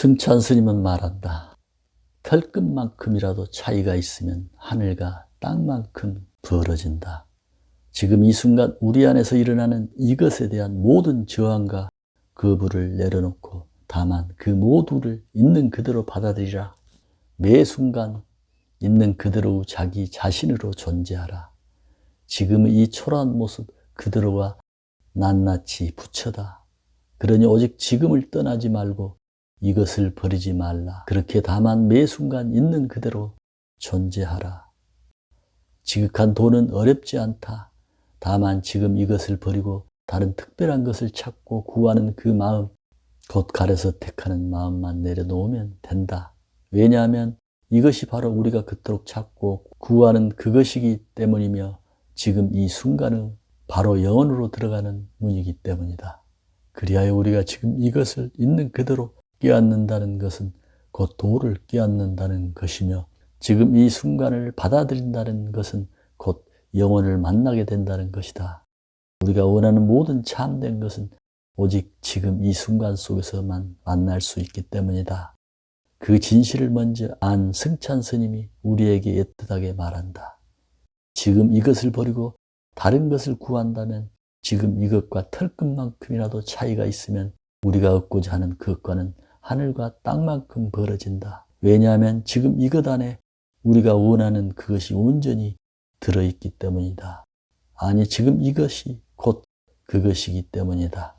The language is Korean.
승찬 스님은 말한다. 털끝만큼이라도 차이가 있으면 하늘과 땅만큼 벌어진다. 지금 이 순간 우리 안에서 일어나는 이것에 대한 모든 저항과 거부를 내려놓고 다만 그 모두를 있는 그대로 받아들이라. 매 순간 있는 그대로 자기 자신으로 존재하라. 지금의 이 초라한 모습 그대로가 낱낱이 붙여다. 그러니 오직 지금을 떠나지 말고 이것을 버리지 말라. 그렇게 다만 매 순간 있는 그대로 존재하라. 지극한 돈은 어렵지 않다. 다만 지금 이것을 버리고 다른 특별한 것을 찾고 구하는 그 마음, 곧 가려서 택하는 마음만 내려놓으면 된다. 왜냐하면 이것이 바로 우리가 그토록 찾고 구하는 그것이기 때문이며 지금 이 순간은 바로 영혼으로 들어가는 문이기 때문이다. 그리하여 우리가 지금 이것을 있는 그대로 깨닫는다는 것은 곧 도를 깨닫는다는 것이며 지금 이 순간을 받아들인다는 것은 곧 영혼을 만나게 된다는 것이다. 우리가 원하는 모든 참된 것은 오직 지금 이 순간 속에서만 만날 수 있기 때문이다. 그 진실을 먼저 안 승찬 스님이 우리에게 애틋하게 말한다. 지금 이것을 버리고 다른 것을 구한다면 지금 이것과 털끝만큼이라도 차이가 있으면 우리가 얻고자 하는 그것과는 하늘과 땅만큼 벌어진다. 왜냐하면 지금 이것 안에 우리가 원하는 그것이 온전히 들어있기 때문이다. 아니, 지금 이것이 곧 그것이기 때문이다.